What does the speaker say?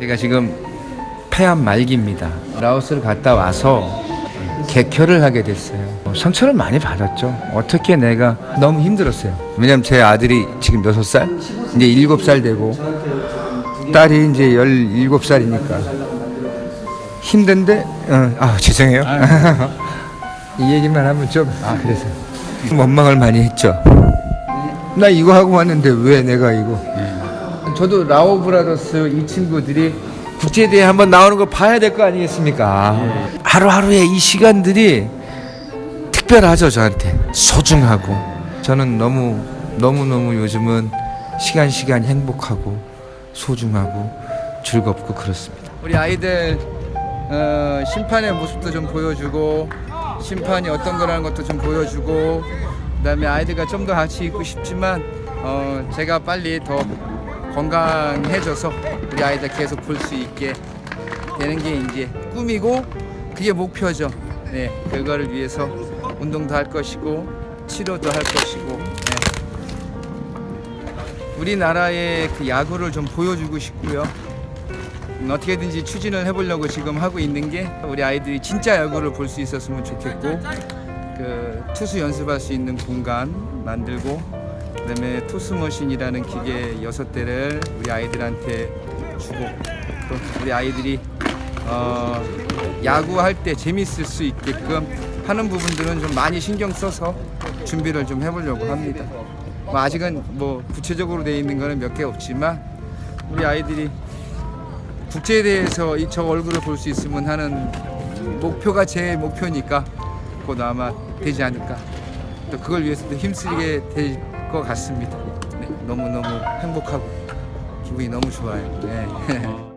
제가 지금 폐암 말기입니다. 라오스를 갔다 와서 개켜를 하게 됐어요. 상처를 많이 받았죠. 어떻게 내가 너무 힘들었어요. 왜냐면 제 아들이 지금 6살, 이제 7살 되고 딸이 이제 17살이니까 힘든데 어, 아 죄송해요. 이 얘기만 하면 좀 아 그래서 원망을 많이 했죠. 나 이거 하고 왔는데 왜 내가 이거? 저도 라오 브라더스 이 친구들이 국제대회 한번 나오는 거 봐야 될 거 아니겠습니까? 하루하루의 이 시간들이 특별하죠 저한테 소중하고 저는 너무 너무 너무 요즘은 시간 시간 행복하고 소중하고 즐겁고 그렇습니다. 우리 아이들 어, 심판의 모습도 좀 보여주고 심판이 어떤 거라는 것도 좀 보여주고 그다음에 아이들과 좀 더 같이 있고 싶지만 어, 제가 빨리 더 건강해져서 우리 아이들 계속 볼 수 있게 되는 게 이제 꿈이고 그게 목표죠. 네, 그거를 위해서 운동도 할 것이고 치료도 할 것이고 네. 우리나라의 그 야구를 좀 보여주고 싶고요. 음, 어떻게든지 추진을 해보려고 지금 하고 있는 게 우리 아이들이 진짜 야구를 볼 수 있었으면 좋겠고 그 투수 연습할 수 있는 공간 만들고 그다음에 투수 머신이라는 기계 여섯 대를 우리 아이들한테 주고 또 우리 아이들이 어, 야구할 때 재밌을 수 있게끔 하는 부분들은 좀 많이 신경 써서 준비를 좀 해보려고 합니다. 뭐 아직은 뭐 구체적으로 돼 있는 거는 몇 개 없지만 우리 아이들이 국제에 대해서 이 저 얼굴을 볼 수 있으면 하는 목표가 제 목표니까 곧 아마 되지 않을까. 또 그걸 위해서도 힘쓰게 될 것 같습니다. 네, 너무 너무 행복하고 기분이 너무 좋아요. 네.